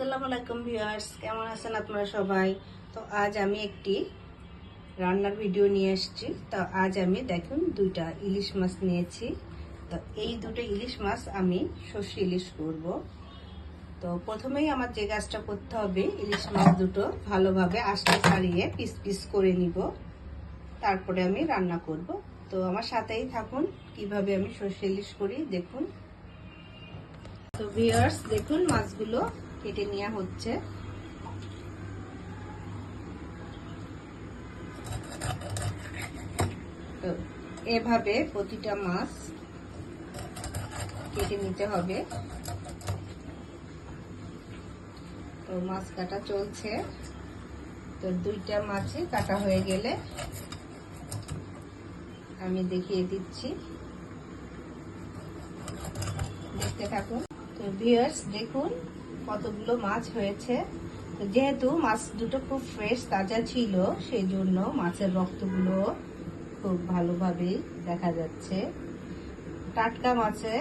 আসসালামু আলাইকুম ভিউয়ার্স, কেমন আছেন আপনারা সবাই? তো আজ আমি একটি রান্নার ভিডিও নিয়ে এসেছি। তো আজ আমি দেখুন দুইটা ইলিশ মাছ নিয়েছি। তো এই দুটো ইলিশ মাছ আমি সর্ষে ইলিশ করব। তো প্রথমেই আমার যে গাছটা করতে হবে, ইলিশ মাছ দুটো ভালোভাবে আস্তে ছাড়িয়ে পিস পিস করে নিব। তারপরে আমি রান্না করব। তো আমার সাথেই থাকুন, কীভাবে আমি সর্ষে ইলিশ করি দেখুন। তো ভিউয়ার্স, দেখুন মাছগুলো কেটে নেওয়া হচ্ছে। তো এভাবে প্রতিটা মাছ কেটে নিতে হবে। তো মাছ কাটা চলছে। তো দুইটা মাছই কাটা হয়ে গেলে আমি দেখিয়ে দিচ্ছি। দেখতে থাকুন। তো ভিউয়ার্স দেখুন কতগুলো মাছ হয়েছে। যেহেতু মাছ দুটো খুব ফ্রেশ তাজা ছিল, সেই জন্য মাছের রক্তগুলো খুব ভালোভাবেই দেখা যাচ্ছে। টাটকা মাছে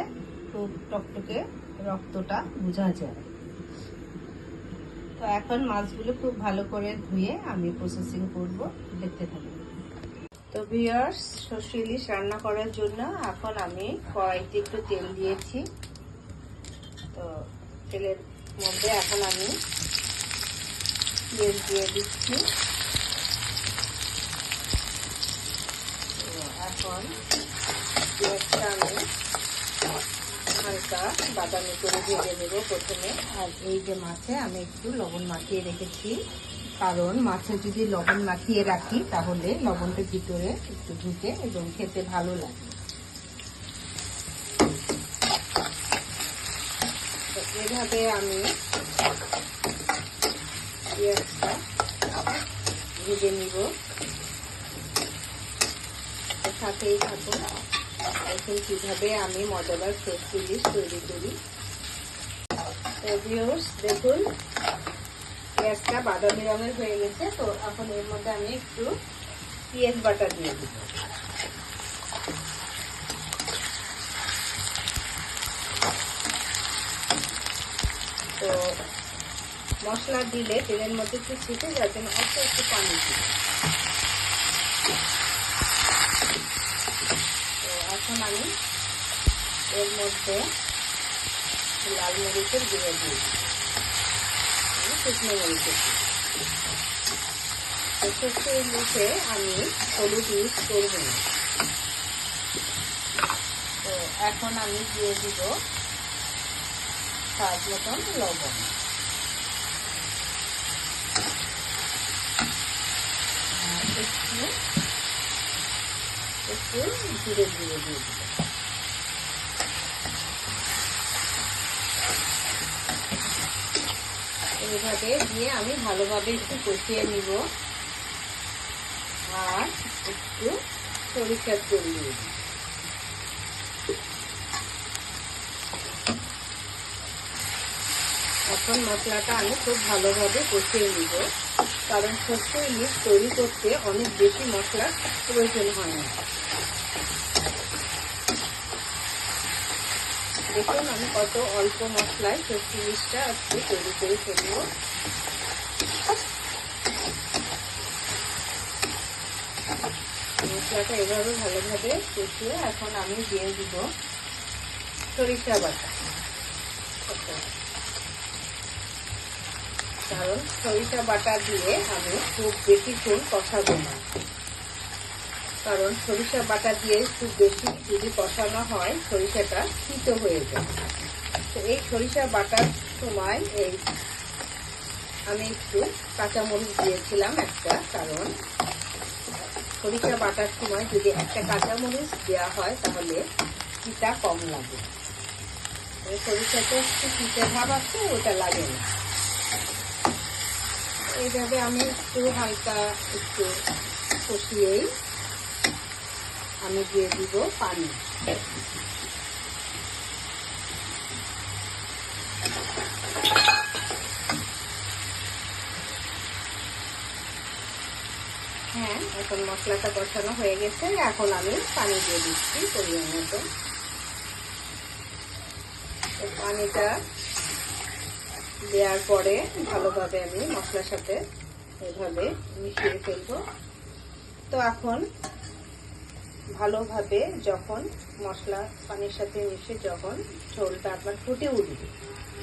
খুব টকটকে রক্তটা বোঝা যায়। তো এখন মাছগুলো খুব ভালো করে ধুয়ে আমি প্রসেসিং করব। দেখতে থাকুন। তো ভিউয়ার্স সর্ষে রান্না করার জন্য এখন আমি কড়াইতে একটু তেল দিয়েছি। তো তেলের মধ্যে এখন আমি পেঁয়াজ দিয়ে দিচ্ছি। এখন পেঁয়াজটা আমি হালকা বাদামি করে ভেজে নেব প্রথমে। আর এই যে মাছে আমি একটু লবণ মাখিয়ে রেখেছি। কারণ মাছে যদি লবণ মাখিয়ে রাখি, তাহলে লবণটা ভিতরে একটু ঢুকে এবং খেতে ভালো লাগে। এভাবে আমি পেঁয়াজটা ভেজে নিব। সাথেই থাকুন। এখন কীভাবে আমি মজাদার ফ্রেশ ইলিশ তৈরি করি। ভিউর্স দেখুন পেঁয়াজটা বাদামি রঙের হয়ে গেছে। তো এখন এর মধ্যে আমি একটু পেঁয়াজ বাটা দিয়ে দিব। তো মশলা দিলে তেলের মধ্যে একটু ছিটে যার জন্য অল্প একটু পানি দিই তো এখন আমি এর মধ্যে লাল মরিচের গুঁড়ো দিই শুকনো মরিচের তো শুকনো ইলিশে আমি হলুদ ইউজ করব না। তো এখন আমি দিয়ে দিব স্বাদ মতন লবণ একটু একটু ধীরে ধীরে দিয়ে দিব এইভাবে দিয়ে আমি ভালোভাবে একটু কষিয়ে নিব। আর একটু সরিষার তেল দিয়ে দিই এখন মশলাটা আমি খুব ভালোভাবে কষিয়ে নিব। কারণ সর্ষে ইলিশ তৈরি করতে অনেক বেশি মশলার প্রয়োজন হয় না। দেখুন আমি কত অল্প মশলায় সর্ষে ইলিশটা আজকে তৈরি করে ফেলব। মশলাটা এভাবে ভালোভাবে কষিয়ে এখন আমি দিয়ে দিব সরিষা বাটা। কারণ সরিষা বাটা দিয়ে আমি খুব বেশিক্ষণ কষাবো না। কারণ সরিষা বাটা দিয়ে খুব বেশি যদি কষানো হয়, সরিষাটা শীত হয়ে যায়। তো এই সরিষা বাটার সময় এই আমি একটু কাঁচামরিচ দিয়েছিলাম একটা, কারণ সরিষা বাটার সময় যদি একটা কাঁচামরিচ দেওয়া হয়, তাহলে শীতটা কম লাগে। সরিষাতে একটু শীতের ভাব আছে, ওটা লাগে না। এইভাবে আমি একটু হালকা একটু কষিয়েই আমি দিয়ে দিব পানি। হ্যাঁ এখন মশলাটা কষানো হয়ে গেছে। এখন আমি পানি দিয়ে দিচ্ছি পরিমাণ মতো। পানিটা দেওয়ার পরে ভালোভাবে আমি মশলার সাথে এভাবে মিশিয়ে ফেলব। তো এখন ভালোভাবে যখন মশলা পানির সাথে মিশে যখন ঝোলটা আপনার ফুটে উঠবে,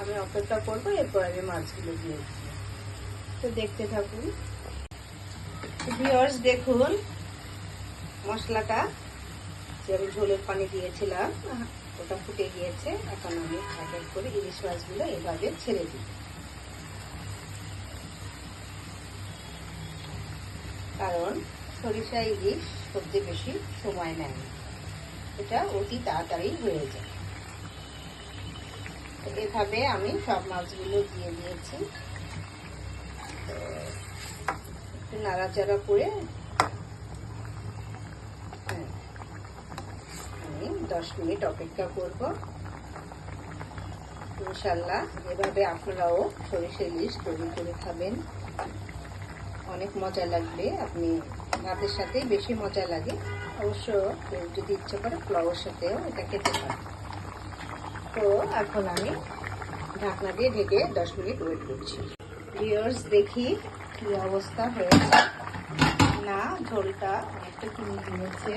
আমি অপেক্ষা করব, এরপর আমি মাছগুলো দিয়ে তো দেখতে থাকুন। ভিওর্স দেখুন মশলাটা যে আমি ঝোলের পানি দিয়েছিলাম। ওটা ফুটে গিয়েছে, এখন আমি এক এক করে ইলিশ মাছগুলো এভাবে ছেড়ে দিই। কারণ সরিষা ইলিশ সবচেয়ে বেশি সময় নেয়। এটা অতি তাড়াতাড়ি হয়ে যায়। এভাবে আমি সব মাছগুলো দিয়ে দিয়েছি। একটু নাড়াচাড়া করে হ্যাঁ, আমি দশ মিনিট অপেক্ষা করব। ইনশাল্লাহ, এভাবে আপনারাও সরিষা ইলিশ তৈরি করে খাবেন। অনেক মজা লাগবে, আপনি ভাতের সাথে বেশি মজা লাগে। অবশ্য কেউ যদি ইচ্ছে করে পোলাওয়ের সাথেও এটা খেতে পারে। তো এখন আমি ঢাকনা দিয়ে ঢেকে দশ মিনিট ওয়েট করছি। ভিওর্স দেখি কি অবস্থা হয়েছে। না, ঝোলটা অনেকটা কিনে গিয়েছে।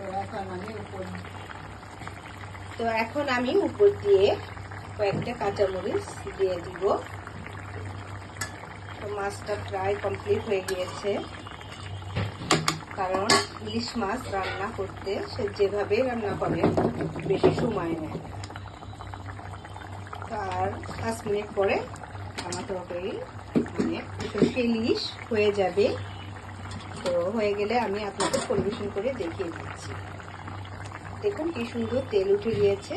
তো এখন আমি উপর তো এখন আমি উপর দিয়ে কয়েকটা কাঁচামরিচ দিয়ে দিব। তো মাছটা প্রায় কমপ্লিট হয়ে গিয়েছে। কারণ ইলিশ মাছ রান্না করতে সে যেভাবে রান্না করে, বেশি সময় নেয়। আর পাঁচ মিনিট পরে আমার তরকারি মানে ইলিশ হয়ে যাবে। তো হয়ে গেলে আমি আপনাকে পরিবেশন করে দেখিয়ে দিচ্ছি। দেখুন কি সুন্দর তেল উঠে গিয়েছে।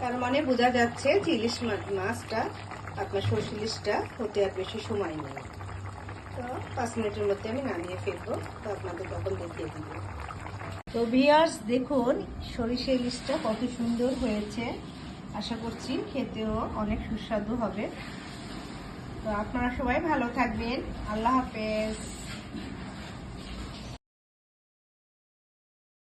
তার মানে বোঝা যাচ্ছে যে ইলিশ মাছটা, আপনার সর্ষে ইলিশটা হতে আর বেশি সময় নেই। তো পাঁচ মিনিটের মধ্যে আমি নামিয়ে ফেলব, তো আপনাদের তখন দেখিয়ে দিব। তো ভিয়ার্স দেখুন সরিষা ইলিশটা কত সুন্দর হয়েছে। আশা করছি খেতেও অনেক সুস্বাদু হবে। তো আপনারা সবাই ভালো থাকবেন। আল্লাহ হাফেজ।